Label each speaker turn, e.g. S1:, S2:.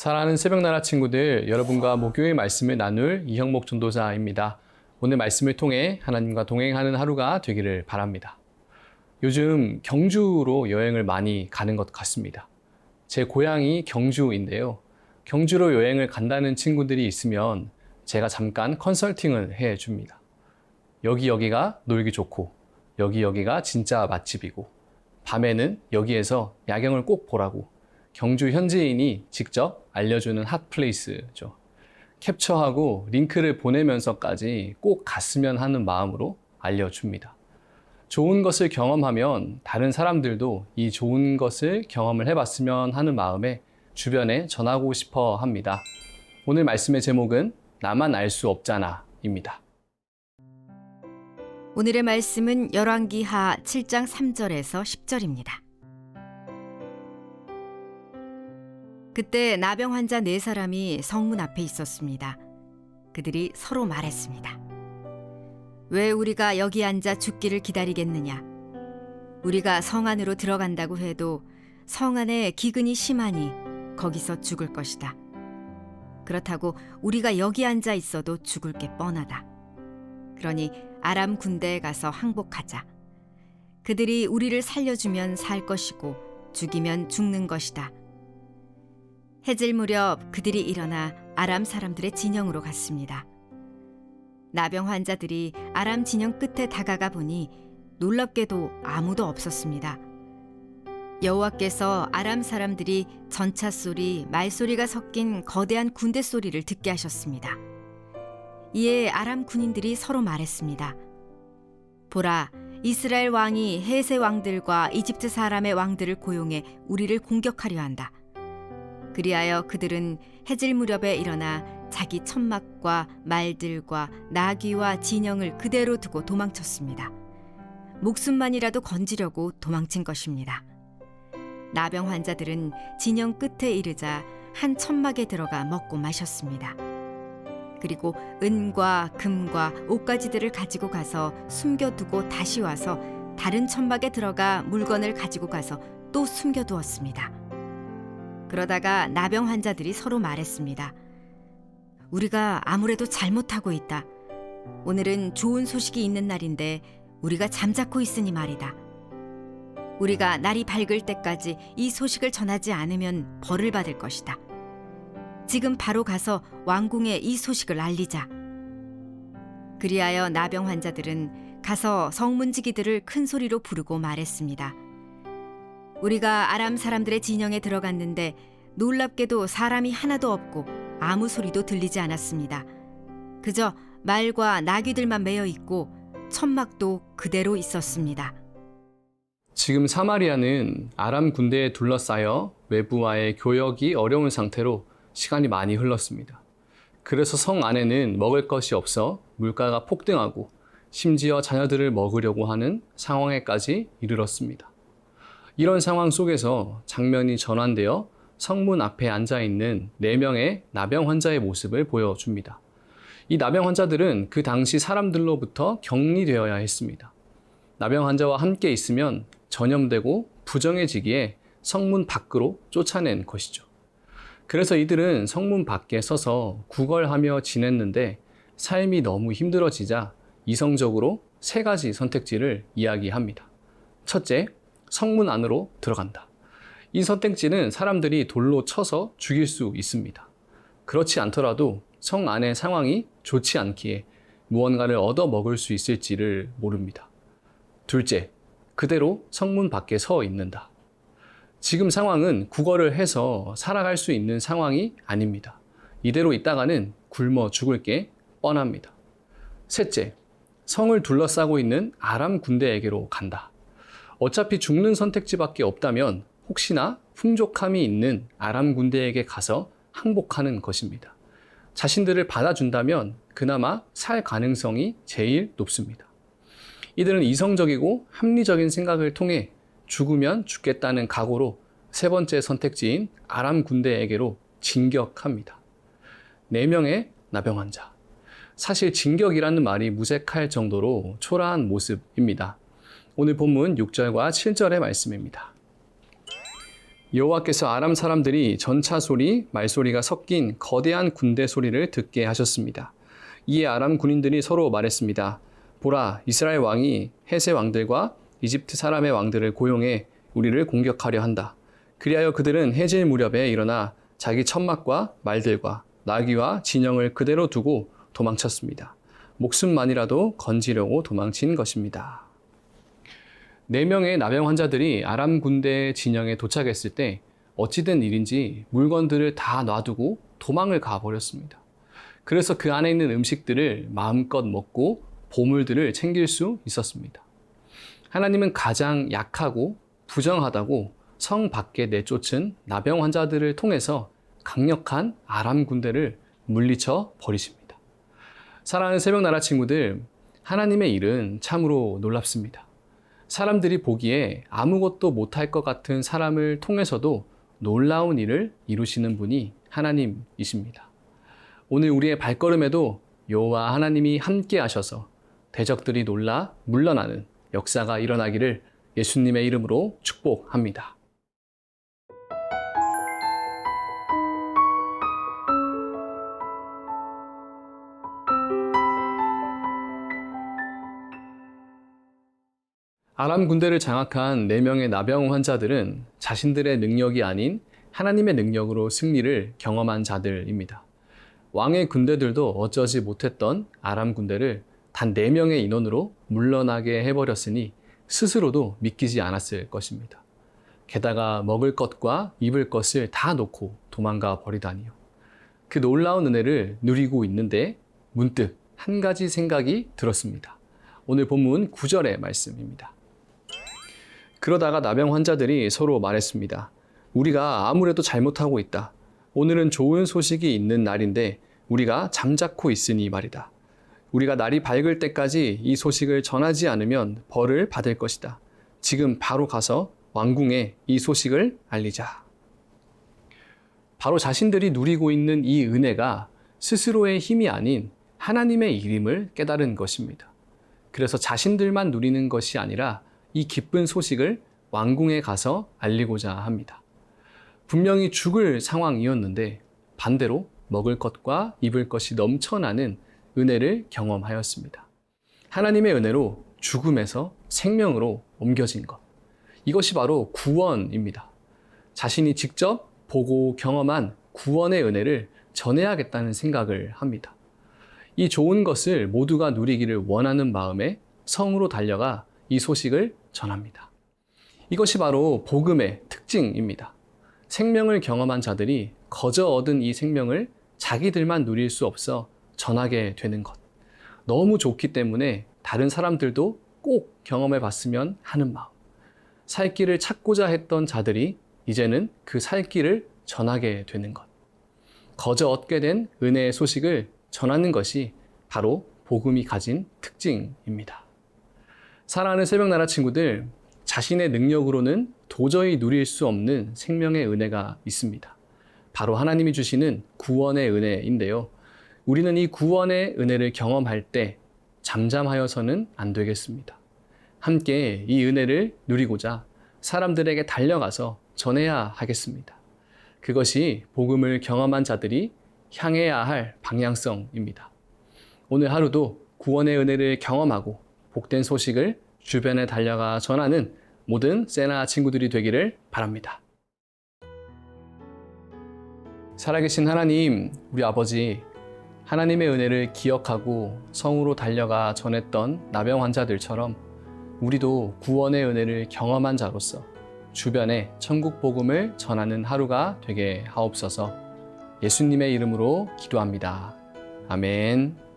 S1: 사랑하는 새벽나라 친구들, 여러분과 목요일 말씀을 나눌 이형목 전도사입니다. 오늘 말씀을 통해 하나님과 동행하는 하루가 되기를 바랍니다. 요즘 경주로 여행을 많이 가는 것 같습니다. 제 고향이 경주인데요. 경주로 여행을 간다는 친구들이 있으면 제가 잠깐 컨설팅을 해 줍니다. 여기 여기가 놀기 좋고, 여기 여기가 진짜 맛집이고, 밤에는 여기에서 야경을 꼭 보라고 경주 현지인이 직접 알려주는 핫플레이스죠. 캡처하고 링크를 보내면서까지 꼭 갔으면 하는 마음으로 알려줍니다. 좋은 것을 경험하면 다른 사람들도 이 좋은 것을 경험을 해봤으면 하는 마음에 주변에 전하고 싶어 합니다. 오늘 말씀의 제목은 나만 알 수 없잖아 입니다.
S2: 오늘의 말씀은 열왕기하 7장 3절에서 10절입니다. 그때 나병 환자 네 사람이 성문 앞에 있었습니다. 그들이 서로 말했습니다. 왜 우리가 여기 앉아 죽기를 기다리겠느냐? 우리가 성 안으로 들어간다고 해도 성 안에 기근이 심하니 거기서 죽을 것이다. 그렇다고 우리가 여기 앉아 있어도 죽을 게 뻔하다. 그러니 아람 군대에 가서 항복하자. 그들이 우리를 살려주면 살 것이고 죽이면 죽는 것이다. 해질 무렵 그들이 일어나 아람 사람들의 진영으로 갔습니다. 나병 환자들이 아람 진영 끝에 다가가 보니 놀랍게도 아무도 없었습니다. 여호와께서 아람 사람들이 전차 소리, 말소리가 섞인 거대한 군대 소리를 듣게 하셨습니다. 이에 아람 군인들이 서로 말했습니다. 보라, 이스라엘 왕이 헤세 왕들과 이집트 사람의 왕들을 고용해 우리를 공격하려 한다. 그리하여 그들은 해질 무렵에 일어나 자기 천막과 말들과 나귀와 진영을 그대로 두고 도망쳤습니다. 목숨만이라도 건지려고 도망친 것입니다. 나병 환자들은 진영 끝에 이르자 한 천막에 들어가 먹고 마셨습니다. 그리고 은과 금과 옷가지들을 가지고 가서 숨겨두고 다시 와서 다른 천막에 들어가 물건을 가지고 가서 또 숨겨두었습니다. 그러다가 나병 환자들이 서로 말했습니다. 우리가 아무래도 잘못하고 있다. 오늘은 좋은 소식이 있는 날인데 우리가 잠자코 있으니 말이다. 우리가 날이 밝을 때까지 이 소식을 전하지 않으면 벌을 받을 것이다. 지금 바로 가서 왕궁에 이 소식을 알리자. 그리하여 나병 환자들은 가서 성문지기들을 큰 소리로 부르고 말했습니다. 우리가 아람 사람들의 진영에 들어갔는데 놀랍게도 사람이 하나도 없고 아무 소리도 들리지 않았습니다. 그저 말과 나귀들만 매여 있고 천막도 그대로 있었습니다.
S1: 지금 사마리아는 아람 군대에 둘러싸여 외부와의 교역이 어려운 상태로 시간이 많이 흘렀습니다. 그래서 성 안에는 먹을 것이 없어 물가가 폭등하고 심지어 자녀들을 먹으려고 하는 상황에까지 이르렀습니다. 이런 상황 속에서 장면이 전환되어 성문 앞에 앉아 있는 네 명의 나병 환자의 모습을 보여줍니다. 이 나병 환자들은 그 당시 사람들로부터 격리되어야 했습니다. 나병 환자와 함께 있으면 전염되고 부정해지기에 성문 밖으로 쫓아낸 것이죠. 그래서 이들은 성문 밖에 서서 구걸하며 지냈는데 삶이 너무 힘들어지자 이성적으로 세 가지 선택지를 이야기합니다. 첫째, 성문 안으로 들어간다. 이 선택지는 사람들이 돌로 쳐서 죽일 수 있습니다. 그렇지 않더라도 성 안의 상황이 좋지 않기에 무언가를 얻어 먹을 수 있을지를 모릅니다. 둘째, 그대로 성문 밖에 서 있는다. 지금 상황은 구걸을 해서 살아갈 수 있는 상황이 아닙니다. 이대로 있다가는 굶어 죽을 게 뻔합니다. 셋째, 성을 둘러싸고 있는 아람 군대에게로 간다. 어차피 죽는 선택지밖에 없다면 혹시나 풍족함이 있는 아람 군대에게 가서 항복하는 것입니다. 자신들을 받아준다면 그나마 살 가능성이 제일 높습니다. 이들은 이성적이고 합리적인 생각을 통해 죽으면 죽겠다는 각오로 세 번째 선택지인 아람 군대에게로 진격합니다. 네 명의 나병 환자. 사실 진격이라는 말이 무색할 정도로 초라한 모습입니다. 오늘 본문 6절과 7절의 말씀입니다. 여호와께서 아람 사람들이 전차 소리, 말소리가 섞인 거대한 군대 소리를 듣게 하셨습니다. 이에 아람 군인들이 서로 말했습니다. 보라, 이스라엘 왕이 헤세 왕들과 이집트 사람의 왕들을 고용해 우리를 공격하려 한다. 그리하여 그들은 해질 무렵에 일어나 자기 천막과 말들과 나귀와 진영을 그대로 두고 도망쳤습니다. 목숨만이라도 건지려고 도망친 것입니다. 네 명의 나병 환자들이 아람 군대 진영에 도착했을 때 어찌된 일인지 물건들을 다 놔두고 도망을 가버렸습니다. 그래서 그 안에 있는 음식들을 마음껏 먹고 보물들을 챙길 수 있었습니다. 하나님은 가장 약하고 부정하다고 성 밖에 내쫓은 나병 환자들을 통해서 강력한 아람 군대를 물리쳐 버리십니다. 사랑하는 새벽 나라 친구들, 하나님의 일은 참으로 놀랍습니다. 사람들이 보기에 아무것도 못할 것 같은 사람을 통해서도 놀라운 일을 이루시는 분이 하나님이십니다. 오늘 우리의 발걸음에도 여호와 하나님이 함께 하셔서 대적들이 놀라 물러나는 역사가 일어나기를 예수님의 이름으로 축복합니다. 아람 군대를 장악한 4명의 나병 환자들은 자신들의 능력이 아닌 하나님의 능력으로 승리를 경험한 자들입니다. 왕의 군대들도 어쩌지 못했던 아람 군대를 단 4명의 인원으로 물러나게 해버렸으니 스스로도 믿기지 않았을 것입니다. 게다가 먹을 것과 입을 것을 다 놓고 도망가 버리다니요. 그 놀라운 은혜를 누리고 있는데 문득 한 가지 생각이 들었습니다. 오늘 본문 9절의 말씀입니다. 그러다가 나병 환자들이 서로 말했습니다. 우리가 아무래도 잘못하고 있다. 오늘은 좋은 소식이 있는 날인데 우리가 잠자코 있으니 말이다. 우리가 날이 밝을 때까지 이 소식을 전하지 않으면 벌을 받을 것이다. 지금 바로 가서 왕궁에 이 소식을 알리자. 바로 자신들이 누리고 있는 이 은혜가 스스로의 힘이 아닌 하나님의 일임을 깨달은 것입니다. 그래서 자신들만 누리는 것이 아니라 이 기쁜 소식을 왕궁에 가서 알리고자 합니다. 분명히 죽을 상황이었는데 반대로 먹을 것과 입을 것이 넘쳐나는 은혜를 경험하였습니다. 하나님의 은혜로 죽음에서 생명으로 옮겨진 것. 이것이 바로 구원입니다. 자신이 직접 보고 경험한 구원의 은혜를 전해야겠다는 생각을 합니다. 이 좋은 것을 모두가 누리기를 원하는 마음에 성으로 달려가 이 소식을 전합니다. 이것이 바로 복음의 특징입니다. 생명을 경험한 자들이 거저 얻은 이 생명을 자기들만 누릴 수 없어 전하게 되는 것. 너무 좋기 때문에 다른 사람들도 꼭 경험해 봤으면 하는 마음. 살 길을 찾고자 했던 자들이 이제는 그 살 길을 전하게 되는 것. 거저 얻게 된 은혜의 소식을 전하는 것이 바로 복음이 가진 특징입니다. 사랑하는 새벽 나라 친구들, 자신의 능력으로는 도저히 누릴 수 없는 생명의 은혜가 있습니다. 바로 하나님이 주시는 구원의 은혜인데요. 우리는 이 구원의 은혜를 경험할 때 잠잠하여서는 안 되겠습니다. 함께 이 은혜를 누리고자 사람들에게 달려가서 전해야 하겠습니다. 그것이 복음을 경험한 자들이 향해야 할 방향성입니다. 오늘 하루도 구원의 은혜를 경험하고 복된 소식을 주변에 달려가 전하는 모든 세나 친구들이 되기를 바랍니다. 살아계신 하나님, 우리 아버지, 하나님의 은혜를 기억하고 성으로 달려가 전했던 나병 환자들처럼 우리도 구원의 은혜를 경험한 자로서 주변에 천국 복음을 전하는 하루가 되게 하옵소서 예수님의 이름으로 기도합니다. 아멘.